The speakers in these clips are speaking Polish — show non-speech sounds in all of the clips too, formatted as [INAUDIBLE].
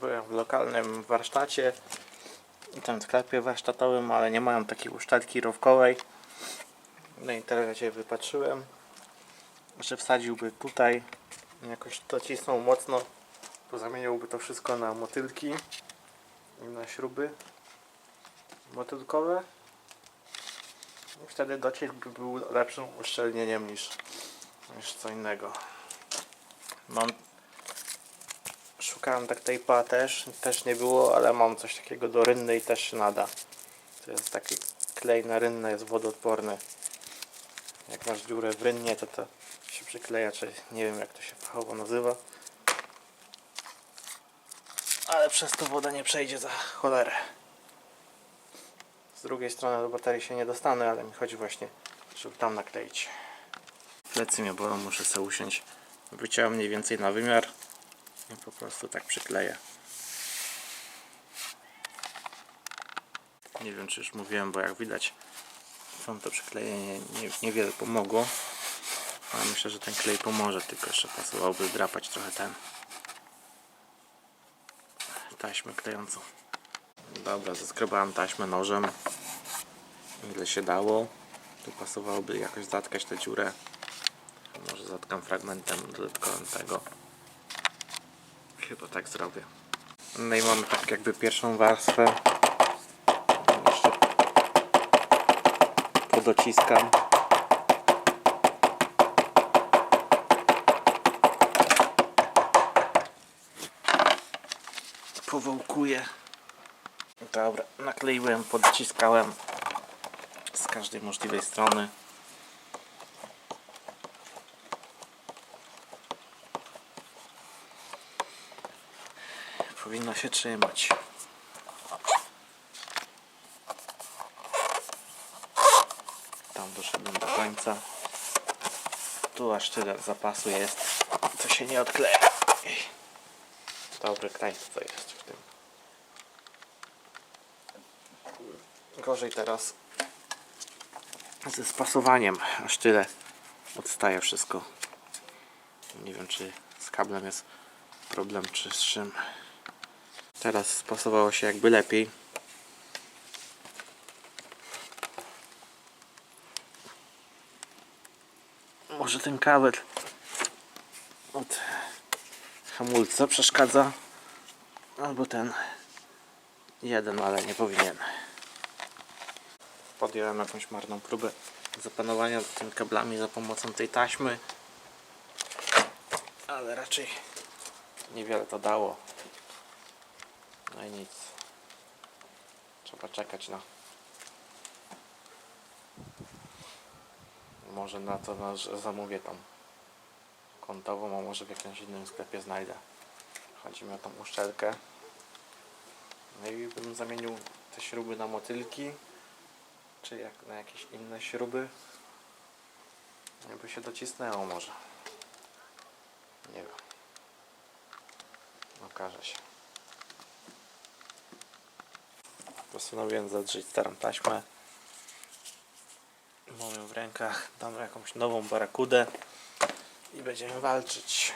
Byłem w lokalnym warsztacie i tam w sklepie warsztatowym, ale nie mają takiej uszczelki rowkowej. Na internecie wypatrzyłem, że wsadziłby tutaj, jakoś docisnął mocno, to zamieniłby to wszystko na motylki i na śruby motylkowe. I wtedy docisk by był lepszym uszczelnieniem niż, niż co innego. Mam Szukałem tak tape'a też, też nie było, ale mam coś takiego do rynny i też się nada. To jest taki klej na rynnę, jest wodoodporny. Jak masz dziurę w rynnie, to to się przykleja, czy nie wiem jak to się fachowo nazywa. Ale przez to woda nie przejdzie za cholerę. Z drugiej strony do baterii się nie dostanę, ale mi chodzi właśnie, żeby tam nakleić. Plecy mnie bolą, muszę sobie usiąść. Wyciąłem mniej więcej na wymiar i po prostu tak przykleję. Nie wiem czy już mówiłem, bo jak widać wam to przyklejenie nie, niewiele pomogło. Ale myślę, że ten klej pomoże, tylko jeszcze pasowałoby drapać trochę ten taśmę klejącą. Dobra, zeskrobałem taśmę nożem ile się dało. Tu pasowałoby jakoś zatkać tę dziurę. Może zatkam fragmentem dodatkowym tego. Chyba tak zrobię. No i mamy tak jakby pierwszą warstwę. Jeszcze podociskam. Powąkuję. Dobra, nakleiłem, podciskałem z każdej możliwej strony. Powinno się trzymać. Tam doszedłem do końca. Tu aż tyle zapasu jest. To się nie odkleja. Ej. Dobry klej co jest w tym. Gorzej teraz ze spasowaniem. Aż tyle odstaje wszystko. Nie wiem czy z kablem jest problem czy z czym. Teraz spasowało się jakby lepiej. Może ten kabel od hamulca przeszkadza. Albo ten jeden, ale nie powinien. Podjąłem jakąś marną próbę zapanowania tymi kablami za pomocą tej taśmy. Ale raczej niewiele to dało. No i nic. Trzeba czekać na. Może na to, na, zamówię tam kątową, a może w jakimś innym sklepie znajdę. Chodzi mi o tą uszczelkę. No i bym zamienił te śruby na motylki, czy jak na jakieś inne śruby. Jakby się docisnęło może. Nie wiem. Okaże się. Postanowiłem zadrzeć starą taśmę. Mam ją w rękach. Dam jakąś nową barakudę i będziemy walczyć.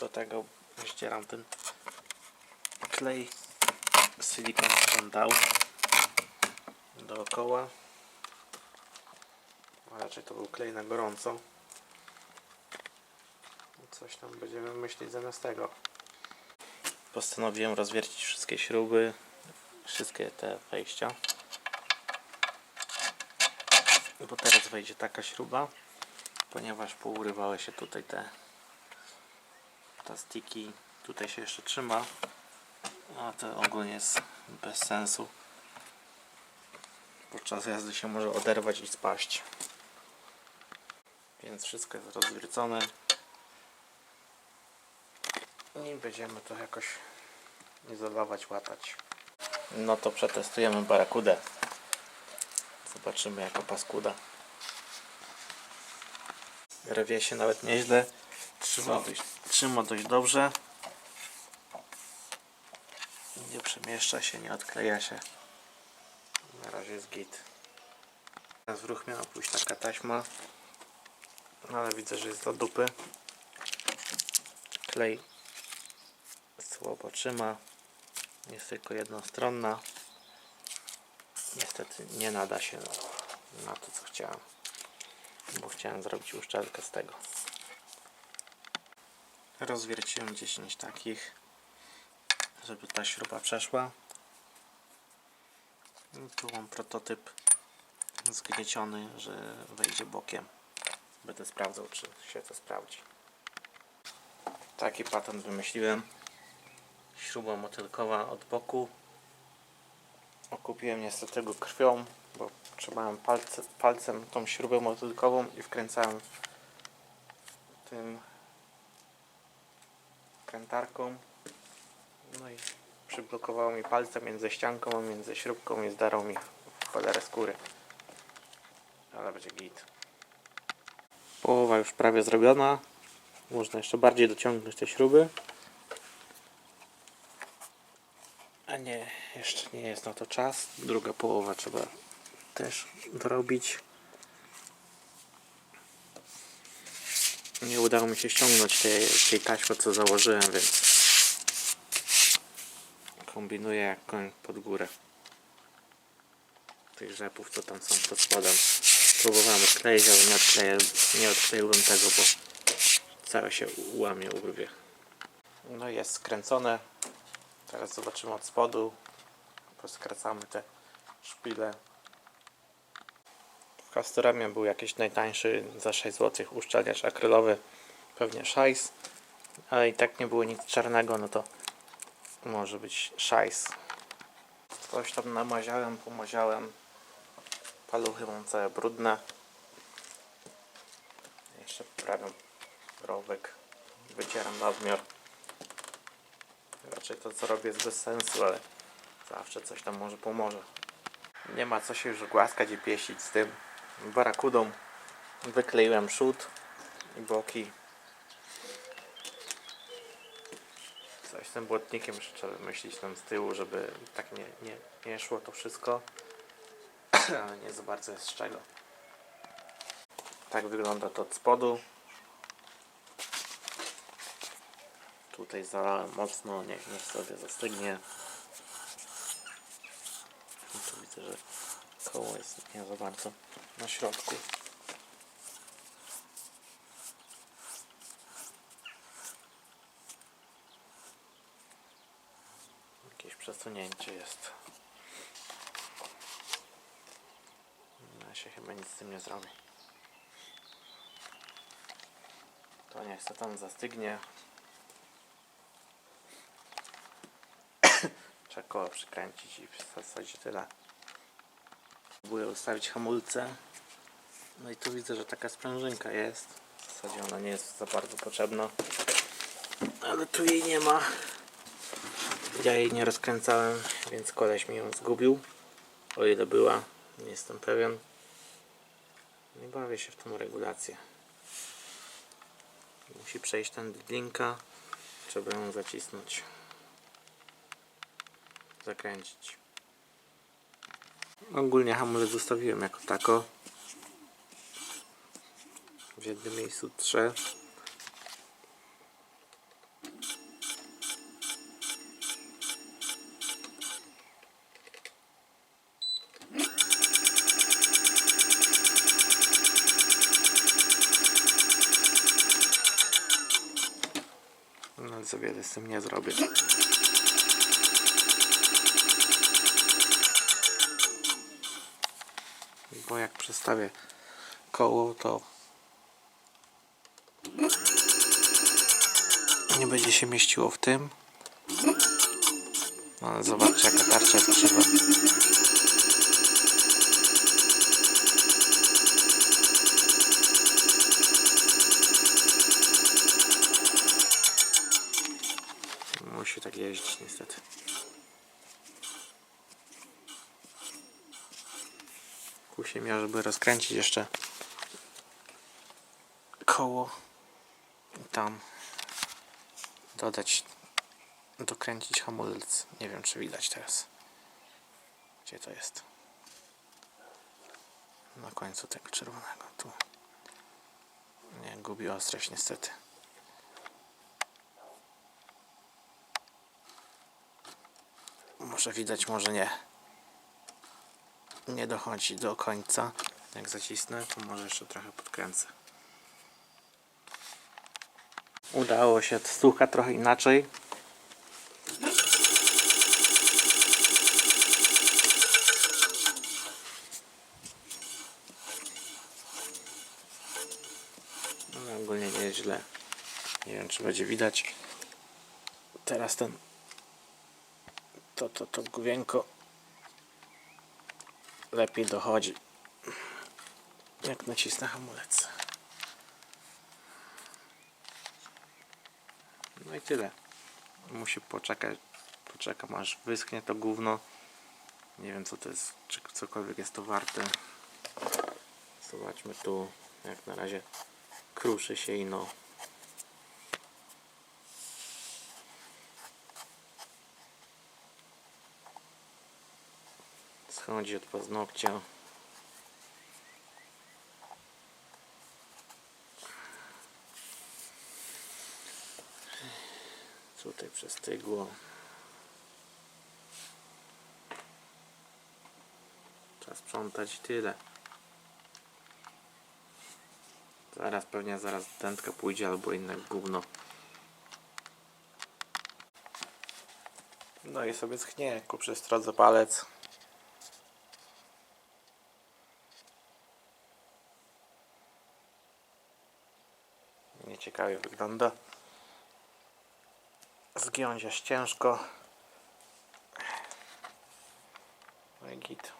Do tego ścieram ten klej silikon, który on dał dookoła. A raczej to był klej na gorąco. Coś tam będziemy myśleć zamiast tego. Postanowiłem rozwiercić wszystkie śruby, wszystkie te wejścia. Bo teraz wejdzie taka śruba, ponieważ pourywały się tutaj te plastiki. Tutaj się jeszcze trzyma, a to ogólnie jest bez sensu. Podczas jazdy się może oderwać i spaść. Więc wszystko jest rozwiercone. I będziemy to jakoś izolować, łatać. No to przetestujemy barakudę. Zobaczymy jako paskuda. Rewie się nawet nieźle. Trzyma dość, trzyma dość dobrze. Nie przemieszcza się, nie odkleja się. Na razie jest git. Teraz w ruch miała pójść taka taśma. No ale widzę, że jest do dupy. Klej słabo trzyma. Jest tylko jednostronna. Niestety nie nada się na to co chciałem. Bo chciałem zrobić uszczelkę z tego. Rozwierciłem 10 takich, żeby ta śruba przeszła. I tu mam prototyp zgnieciony, że wejdzie bokiem. Będę sprawdzał, czy się to sprawdzi. Taki patent wymyśliłem. Śruba motylkowa od boku. Okupiłem niestety go krwią, bo trzymałem palce, palcem tą śrubę motylkową i wkręcałem tym krętarką. No i przyblokowało mi palce między ścianką a między śrubką i zdarło mi cholerę skóry. Ale będzie git. Połowa już prawie zrobiona. Można jeszcze bardziej dociągnąć te śruby. A nie, jeszcze nie jest na to czas. Druga połowa trzeba też dorobić. Nie udało mi się ściągnąć tej, tej taśmy, co założyłem, więc kombinuję jak koń pod górę. Tych rzepów, co tam są pod spodem. Próbowałem odkleić, ale nie, odkleję, nie odkleiłem tego, bo całe się łamie, urwie. No jest skręcone. Teraz zobaczymy od spodu. Poskracamy te szpile. W Castoramie był jakiś najtańszy za 6 zł uszczelniacz akrylowy. Pewnie szajs. Ale i tak nie było nic czarnego, no to może być szajs. Coś tam namaziałem, pomaziałem. Paluchy mam całe brudne. Jeszcze prawie rowek. Wycieram nadmiar. Raczej to co robię jest bez sensu, ale zawsze coś tam może pomoże. Nie ma co się już głaskać i pieścić z tym. Barakudą wykleiłem przód i boki. Coś z tym błotnikiem jeszcze trzeba wymyślić tam z tyłu, żeby tak nie, nie, nie szło to wszystko. [CLEARS THROAT] Ale nie za bardzo jest z czego. Tak wygląda to od spodu. Tutaj zalałem mocno, niech, niech sobie zastygnie. I Tu widzę, że koło jest nie za bardzo na środku. Jakieś przesunięcie jest. No, się chyba nic z tym nie zrobi. To niech se tam zastygnie. [COUGHS] Trzeba koło przykręcić i w zasadzie tyle. Próbuję ustawić hamulce. No i tu widzę, że taka sprężynka jest. W zasadzie ona nie jest za bardzo potrzebna. Ale tu jej nie ma. Ja jej nie rozkręcałem, więc koleś mi ją zgubił. O ile była, nie jestem pewien. Nie bawię się w tą regulację. Musi przejść ten linka. Trzeba ją zacisnąć. Zakręcić. Ogólnie hamulec zostawiłem jako tako. W jednym miejscu trze. No za wiele z tym nie zrobię. Bo jak przestawię koło, to nie będzie się mieściło w tym. No, ale zobaczcie jaka tarcza jest krzywa. Musi tak jeździć niestety. Kusi miał, żeby rozkręcić jeszcze koło i tam dodać, dokręcić hamulec. Nie wiem, czy widać teraz. Gdzie to jest? Na końcu tego czerwonego. Tu. Nie, gubi ostrość niestety. Może widać, może nie. Nie dochodzi do końca. Jak zacisnę, to może jeszcze trochę podkręcę. Udało się, słucha trochę inaczej. No, ogólnie nie jest źle. Nie wiem, czy będzie widać. Teraz ten to, to, to główienko lepiej dochodzi. Jak nacisnę hamulec. No i tyle. Musi poczekać, poczekam aż wyschnie to gówno. Nie wiem co to jest, czy cokolwiek jest to warte. Zobaczmy tu, jak na razie kruszy się i no. Schodzi od paznokcia. Tutaj przestygło. Trzeba sprzątać tyle. Zaraz pewnie zaraz dętka pójdzie albo inne gówno. No i sobie schnie ku przestrodze palec. Nieciekawie wygląda. Zgiąć jest ciężko. No i git.